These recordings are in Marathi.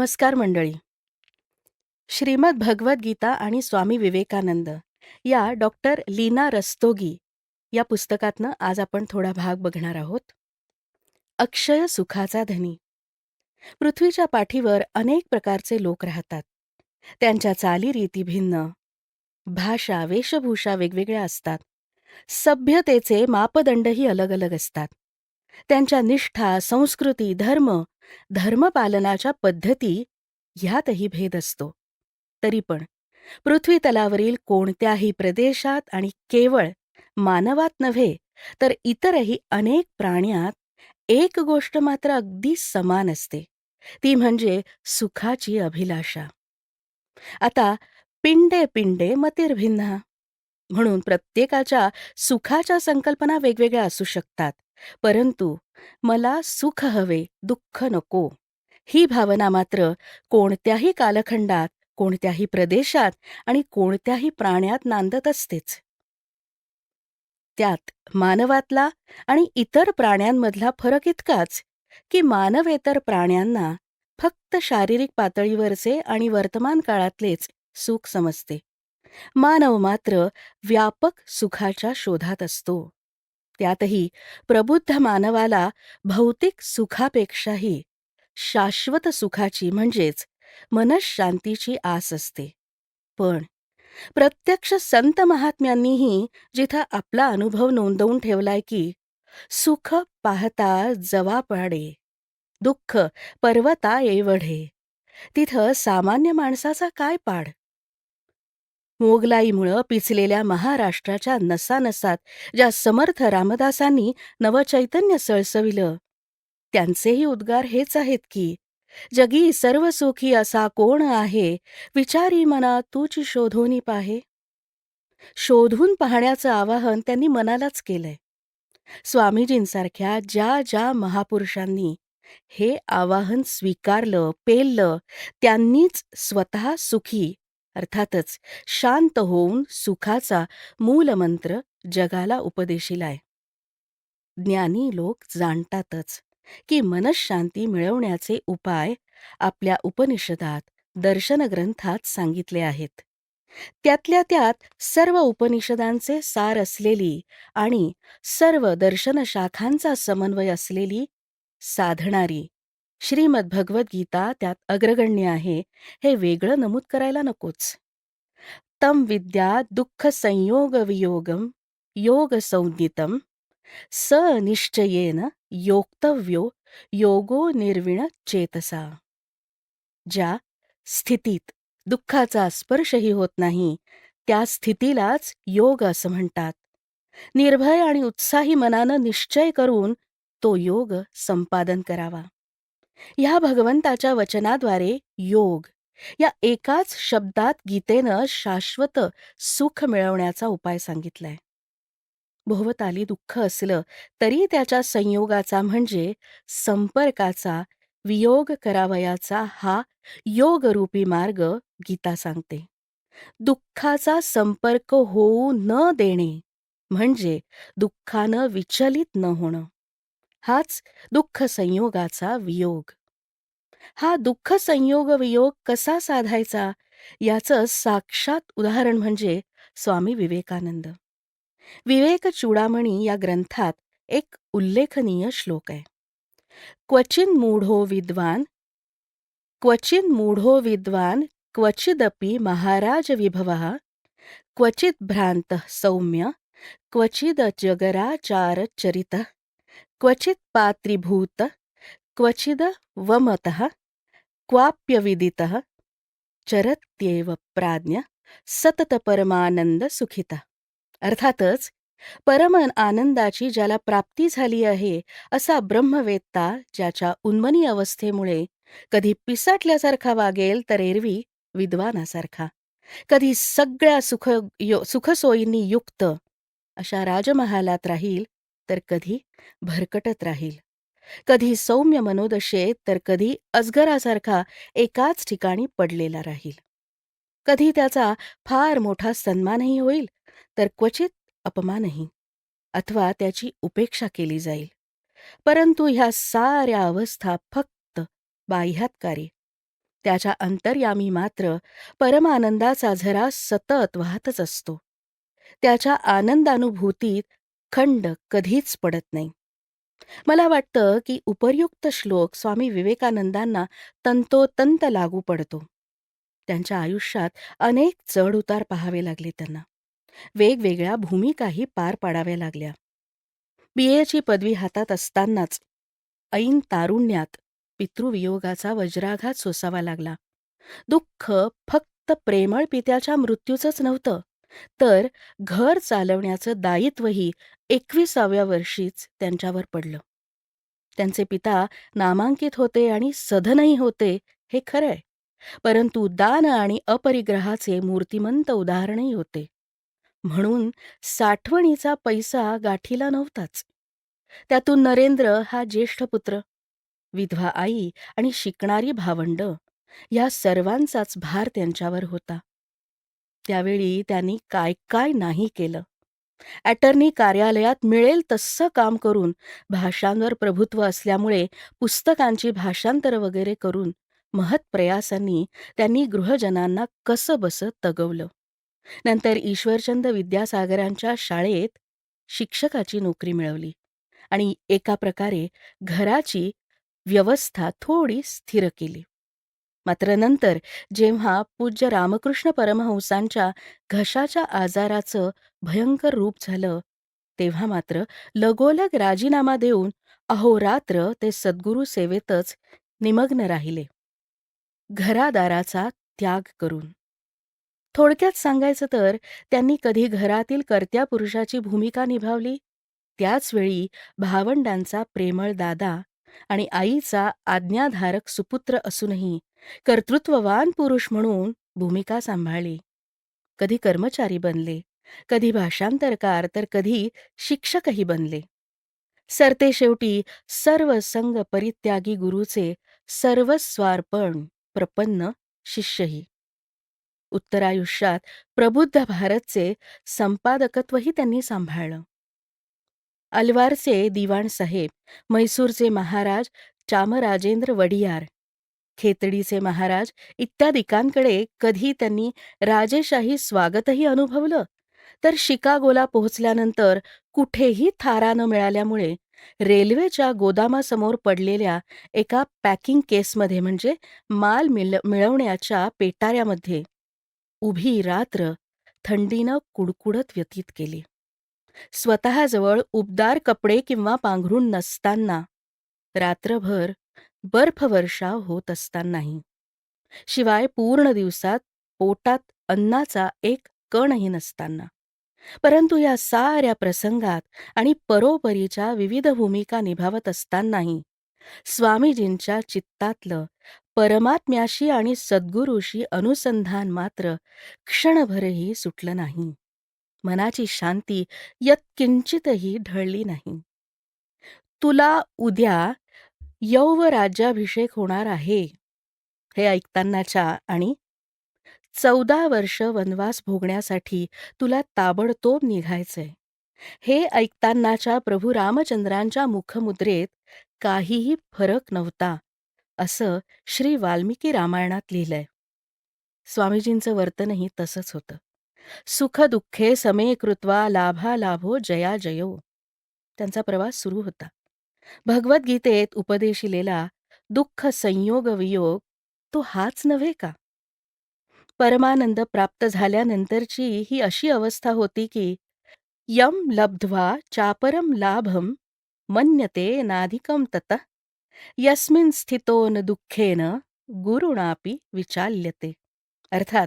नमस्कार मंडळी. श्रीमद भगवद्गीता आणि स्वामी विवेकानंद या डॉक्टर लीना रस्तोगी या पुस्तकातनं आज आपण थोडा भाग बघणार आहोत. अक्षय सुखाचा धनी. पृथ्वीच्या पाठीवर अनेक प्रकारचे लोक राहतात. त्यांच्या चालीरीती भिन्न. भाषा वेशभूषा वेगवेगळ्या असतात. सभ्यतेचे मापदंडही अलग अलग असतात. त्यांच्या निष्ठा संस्कृती धर्म धर्मपालनाच्या पद्धती ह्यातही भेद असतो. तरी पण पृथ्वी तलावरील कोणत्याही प्रदेशात आणि केवळ मानवात नव्हे तर इतरही अनेक प्राण्यात एक गोष्ट मात्र अगदी समान असते. ती म्हणजे सुखाची अभिलाषा. आता पिंडे पिंडे मतिर्भिन्ना म्हणून प्रत्येकाच्या सुखाच्या संकल्पना वेगवेगळ्या असू शकतात. परंतु मला सुख हवे दुःख नको. ही भावना मात्र कोणत्याही कालखंडात कोणत्याही प्रदेशात आणि कोणत्याही प्राण्यात नांदत असतेच. त्यात मानवातला आणि इतर प्राण्यांमधला फरक इतकाच की मानवेतर प्राण्यांना फक्त शारीरिक पातळीवरचे आणि वर्तमान काळातलेच सुख समजते. मानव मात्र व्यापक सुखाच्या शोधात असतो. त्यातही प्रबुद्ध मानवाला भौतिक सुखापेक्षाही शाश्वत सुखाची म्हणजेच मनशांतीची आस असते. पण प्रत्यक्ष संत महात्म्यांनीही जिथं आपला अनुभव नोंदवून ठेवलाय की सुख पाहता जवा पाडे दुःख पर्वता एवढे तिथं सामान्य माणसाचा काय पाड? मोगलाईमुळं पिचलेल्या महाराष्ट्राच्या नसानसात ज्या समर्थ रामदासांनी नवचैतन्य सळसविलं. त्यांचेही उद्गार हेच आहेत की जगी सर्व सुखी असा कोण आहे? विचारी मना तूच शोधोनी पाहे. शोधून पाहण्याचं आवाहन त्यांनी मनालाच केलंय. स्वामीजींसारख्या ज्या ज्या महापुरुषांनी हे आवाहन स्वीकारलं पेललं त्यांनीच स्वतः सुखी अर्थातच शांत होऊन सुखाचा मूलमंत्र जगाला उपदेशिलाय. ज्ञानी लोक जाणतातच की मनशांती मिळवण्याचे उपाय आपल्या उपनिषदात दर्शनग्रंथात सांगितले आहेत. त्यातल्या त्यात सर्व उपनिषदांचे सार असलेली आणि सर्व दर्शनशाखांचा समन्वय असलेली साधणारी श्रीमद भगवद्गीता त्यात अग्रगण्य आहे. हे वेगळं नमूद करायला नकोच. तम विद्या दुःख संयोग वियोगम योग संज्ञितम स निश्चयेन योक्तव्यो योगो निर्विण चेतसा. ज्या स्थितीत दुःखाचा स्पर्शही होत नाही त्या स्थितीलाच योग असं म्हणतात. निर्भय आणि उत्साही मनानं निश्चय करून तो योग संपादन करावा. ह्या भगवंताच्या वचनाद्वारे योग या एकाच शब्दात गीतेनं शाश्वत सुख मिळवण्याचा उपाय सांगितलाय. भोवताली दुःख असलं तरी त्याच्या संयोगाचा म्हणजे संपर्काचा वियोग करावयाचा हा योगरूपी मार्ग गीता सांगते. दुःखाचा संपर्क होऊ न देणे म्हणजे दुःखानं विचलित न होणं. हाच दुःख संयोगाचा वियोग. हा दुःख संयोग वियोग कसा साधायचा? याचं साक्षात उदाहरण म्हणजे स्वामी विवेकानंद. विवेक चूडामणी या ग्रंथात एक उल्लेखनीय श्लोक आहे. क्वचिन मूढो विद्वान क्वचिन मूढो विद्वान क्वचिदपि महाराज विभव क्वचित भ्रांत सौम्य क्वचिद जगराचार चरित क्वचित् पात्रीभूत क्वचिद वमतः क्वाप्यविदितः चरत्येव प्राज्ञ सतत परमानंद सुखिता। अर्थातच परम आनंदाची ज्याला प्राप्ती झाली आहे असा ब्रह्मवेत्ता ज्याच्या उन्मनी अवस्थेमुळे कधी पिसाटल्यासारखा वागेल तर एरवी विद्वानासारखा. कधी सगळ्या सुख यो सुखसोयींनी युक्त अशा राजमहालात राहील तर कधी भरकटत राहील. कधी सौम्य मनोदशेत तर कधी अजगरासारखा एकाच ठिकाणी पडलेला राहील. कधी त्याचा फार मोठा सन्मानही होईल तर क्वचित अपमानही अथवा त्याची उपेक्षा केली जाईल. परंतु ह्या साऱ्या अवस्था फक्त बाह्यात्कारी त्याच्या अंतर्यामी मात्र परमानंदाचा झरा सतत वाहतच असतो. त्याच्या आनंदानुभूतीत खंड कधीच पडत नाही. मला वाटतं की उपर्युक्त श्लोक स्वामी विवेकानंदांना तंतोतंत लागू पडतो. त्यांच्या आयुष्यात अनेक चढउतार पहावे पाहावे लागले त्यांना. वेगवेगळ्या भूमिकाही पार पाडाव्या लागल्या. बी. एची पदवी हातात असतानाच ऐन तारुण्यात पितृवियोगाचा वज्राघात सोसावा लागला. दुःख फक्त प्रेमळ पित्याच्या मृत्यूचंच नव्हतं. तर घर चालवण्याचं दायित्वही एकविसाव्या वर्षीच त्यांच्यावर पडलं. त्यांचे पिता नामांकित होते आणि सधनही होते हे खरंय. परंतु दान आणि अपरिग्रहाचे मूर्तिमंत उदाहरणही होते. म्हणून साठवणीचा पैसा गाठीला नव्हताच. त्यातून नरेंद्र हा ज्येष्ठ पुत्र विधवा आई आणि शिकणारी भावंड या सर्वांचाच भार त्यांच्यावर होता. त्यावेळी त्यांनी काय काय नाही केलं. अटर्नी कार्यालयात मिळेल तसं काम करून भाषांवर प्रभुत्व असल्यामुळे पुस्तकांची भाषांतर वगैरे करून महत् प्रयासांनी त्यांनी गृहजनांना कसं बस तगवलं. नंतर ईश्वरचंद विद्यासागरांच्या शाळेत शिक्षकाची नोकरी मिळवली आणि एका प्रकारे घराची व्यवस्था थोडी स्थिर केली. मात्र नंतर जेव्हा पूज्य रामकृष्ण परमहंसांच्या घशाच्या आजाराचं भयंकर रूप झालं तेव्हा मात्र लगोलग राजीनामा देऊन अहोरात्र ते सद्गुरू सेवेतच निमग्न राहिले. घरादाराचा त्याग करून. थोडक्यात सांगायचं तर त्यांनी कधी घरातील कर्त्या पुरुषाची भूमिका निभावली? त्याचवेळी भावंडांचा प्रेमळ दादा आणि आईचा आज्ञाधारक सुपुत्र असूनही कर्तृत्ववान पुरुष म्हणून भूमिका सांभाळली. कधी कर्मचारी बनले कधी भाषांतरकार तर कधी शिक्षकही बनले. सरते शेवटी सर्व संग परित्यागी गुरुचे सर्वस्वार्पण प्रपन्न शिष्यही. उत्तरायुष्यात प्रबुद्ध भारतचे संपादकत्वही त्यांनी सांभाळलं. अलवारचे दिवाण साहेब म्हैसूरचे महाराज चामराजेंद्र वडियार. खेतडीचे महाराज इत्यादिकांकडे कधी त्यांनी राजेशाही स्वागतही अनुभवलं? तर शिकागोला पोहोचल्यानंतर कुठेही थारा न मिळाल्यामुळे रेल्वेच्या गोदामासमोर पडलेल्या एका पॅकिंग केसमध्ये म्हणजे माल मिल मिळवण्याच्या पेटाऱ्यामध्ये उभी रात्र थंडीनं कुडकुडत व्यतीत केली. स्वतःजवळ उबदार कपडे किंवा पांघरून नसताना. रात्रभर बर्फवर्षाव होत असतानाही. शिवाय पूर्ण दिवसात पोटात अन्नाचा एक कणही नसताना. परंतु या साऱ्या प्रसंगात आणि परोपरीच्या विविध भूमिका निभावत असतानाही स्वामीजींच्या चित्तातलं परमात्म्याशी आणि सद्गुरूशी अनुसंधान मात्र क्षणभरही सुटलं नाही. मनाची शांती यत्किंचितही ढळली नाही. तुला उद्या यौव राज्याभिषेक होणार आहे हे ऐकतानाच्या आणि चौदा वर्ष वनवास भोगण्यासाठी तुला ताबडतोब निघायचंय हे ऐकतानाच्या प्रभू रामचंद्रांच्या मुखमुद्रेत काहीही फरक नव्हता असं श्री वाल्मिकी रामायणात लिहिलंय. स्वामीजींचं वर्तनही तसंच होतं. सुखदुःखे समे कृत्वा लाभालाभो जया जयो. त्यांचा प्रवास सुरू होता. भगवद्गीतेत उपदेशिलेला दुःख संयोग वियोग तो हाच नव्हे का? परमानंद प्राप्त झाल्यानंतरची ही अशी अवस्था होती की यम लब्ध्वा चापरम लाभम मन्यते नाधिकम तत यस्मिन स्थितो न दुःखेन गुरुणापी विचाल्यते. अर्थात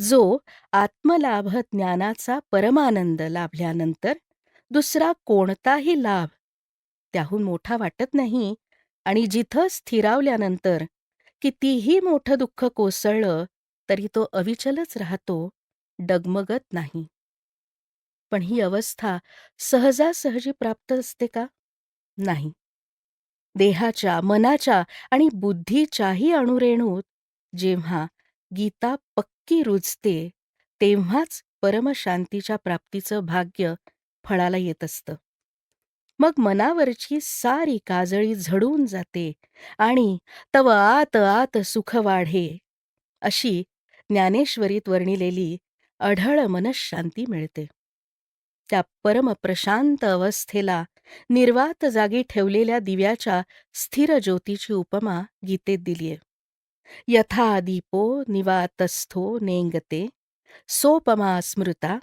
जो आत्मलाभ ज्ञानाचा परमानंद लाभल्यानंतर दुसरा कोणताही लाभ त्याहून मोठा वाटत नाही आणि जिथं स्थिरावल्यानंतर कितीही मोठं दुःख कोसळलं तरी तो अविचलच राहतो डगमगत नाही. पण ही अवस्था सहजासहजी प्राप्त असते का? नाही. देहाच्या मनाच्या आणि बुद्धीच्याही अणुरेणूत जेव्हा गीता पक्की रुजते तेव्हाच परमशांतीच्या प्राप्तीचं भाग्य फळाला येत असतं. मग मनावरची सारी काजळी झडून जाते आणि तव आत आत सुख वाढे अशी ज्ञानेश्वरीत वर्णिलेली अढळ मनशांती मिळते. त्या परमप्रशांत अवस्थेला निर्वात जागी ठेवलेल्या दिव्याच्या स्थिर ज्योतीची उपमा गीतेत दिलीये. यथा दीपो निवातस्थो नेङ्गते सोपमा स्मृता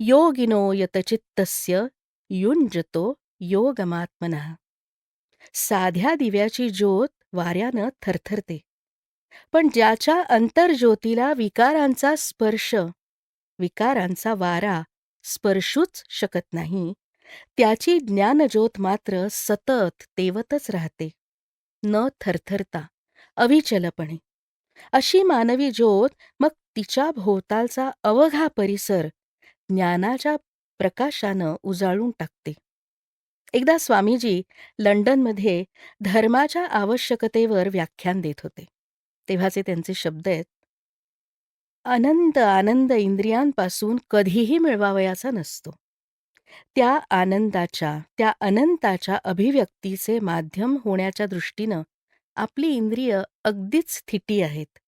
योगिनो यतचित्तस्य युञ्जतो योगमात्मनः। साध्या दिव्याची ज्योत वाऱ्यानं थरथरते पण ज्याच्या अंतर्ज्योतीला विकारांचा स्पर्श विकारांचा वारा स्पर्शूच शकत नाही त्याची ज्ञानज्योत मात्र सतत तेवतच राहते न थरथरता. अविचलपणे. अशी मानवी ज्योत मग तिच्या भोवतालचा अवघा परिसर ज्ञानाच्या प्रकाशानं उजाळून टाकते. एकदा स्वामीजी लंडनमध्ये धर्माच्या आवश्यकतेवर व्याख्यान देत होते. तेव्हाचे त्यांचे शब्द आहेत अनंत आनंद इंद्रियांपासून कधीही मिळवावयाचा नसतो. त्या आनंदाच्या त्या अनंताच्या अभिव्यक्तीचे माध्यम होण्याच्या दृष्टीनं आपली इंद्रिय अगदीच स्थिती आहेत.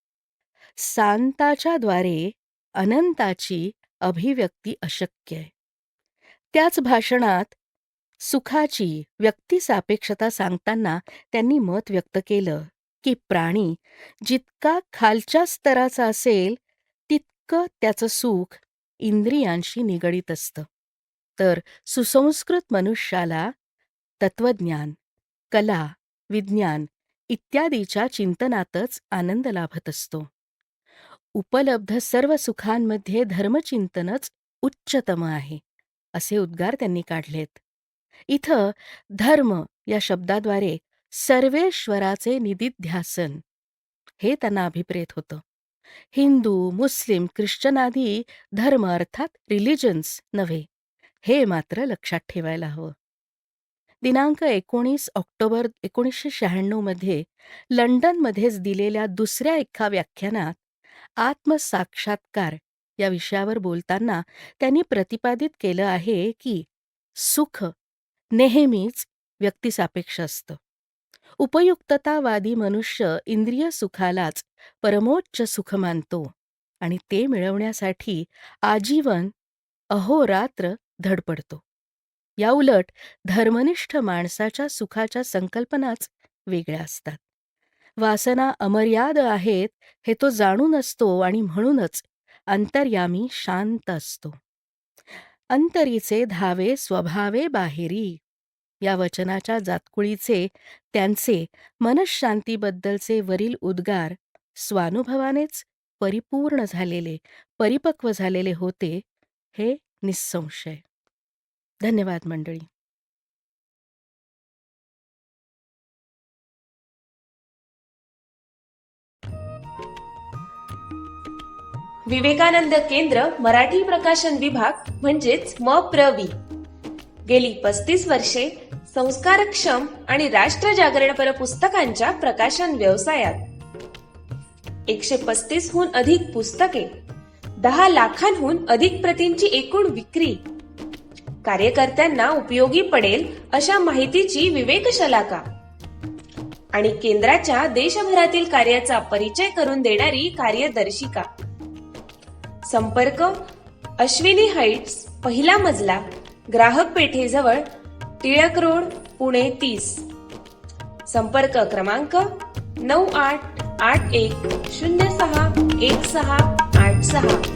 सांताच्या द्वारे अनंताची अभिव्यक्ती अशक्य आहे. त्याच भाषणात सुखाची व्यक्तिसापेक्षता सांगताना त्यांनी मत व्यक्त केलं की प्राणी जितका खालच्या स्तराचा असेल तितकं त्याचं सुख इंद्रियांशी निगडीत असतं. तर सुसंस्कृत मनुष्याला तत्वज्ञान कला विज्ञान इत्यादीच्या चिंतनातच आनंद लाभत असतो. उपलब्ध सर्व सुखांमध्ये धर्मचिंतनच उच्चतम आहे असे उद्गार त्यांनी काढलेत. इथं धर्म या शब्दाद्वारे सर्वेश्वराचे निदिध्यासन हे त्यांना अभिप्रेत होतं. हिंदू मुस्लिम ख्रिश्चनादी धर्म अर्थात रिलिजन्स नव्हे हे मात्र लक्षात ठेवायला हवं. दिनांक एकोणीस ऑक्टोबर एकोणीसशे शहाण्णवमध्ये लंडनमध्येच दिलेल्या दुसऱ्या एका व्याख्यानात आत्मसाक्षात्कार या विषयावर बोलताना त्यांनी प्रतिपादित केलं आहे की सुख नेहमीच व्यक्तिसापेक्ष असतं. उपयुक्ततावादी मनुष्य इंद्रिय सुखालाच परमोच्च सुख मानतो आणि ते मिळवण्यासाठी आजीवन अहोरात्र धडपडतो. याउलट धर्मनिष्ठ माणसाच्या सुखाच्या संकल्पनाच वेगळ्या असतात. वासना अमर्याद आहेत हे तो जाणून असतो आणि म्हणूनच अंतर्यामी शांत असतो. अंतरीचे धावे स्वभावे बाहेरी. या वचनाच्या जातकुळीचे त्यांचे मनशांतीबद्दलचे वरील उद्गार स्वानुभवानेच परिपूर्ण झालेले परिपक्व झालेले होते हे निस्संशय धन्यवाद मंडळी. विवेकानंद केंद्र मराठी प्रकाशन विभाग म्हणजेच म प्रवी गेली पस्तीस वर्षे संस्कारक्षम आणि राष्ट्र जागरणपर पुस्तकांच्या प्रकाशन व्यवसायात. एकशे पस्तीसहून अधिक पुस्तके दहा लाखांहून अधिक प्रतींची एकूण विक्री कार्यकर्त्यांना उपयोगी पडेल अशा माहितीची विवेकशलाका. आणि केंद्राच्या देशभरातील कार्याचा परिचय करून देणारी कार्यदर्शिका. संपर्क अश्विनी हाईट्स पहिला मजला ग्राहक पेठेजवळ टिळक रोड पुणे तीस. संपर्क क्रमांक नऊ आठ आठ एक शून्य सहा एक सहा आठ सहा.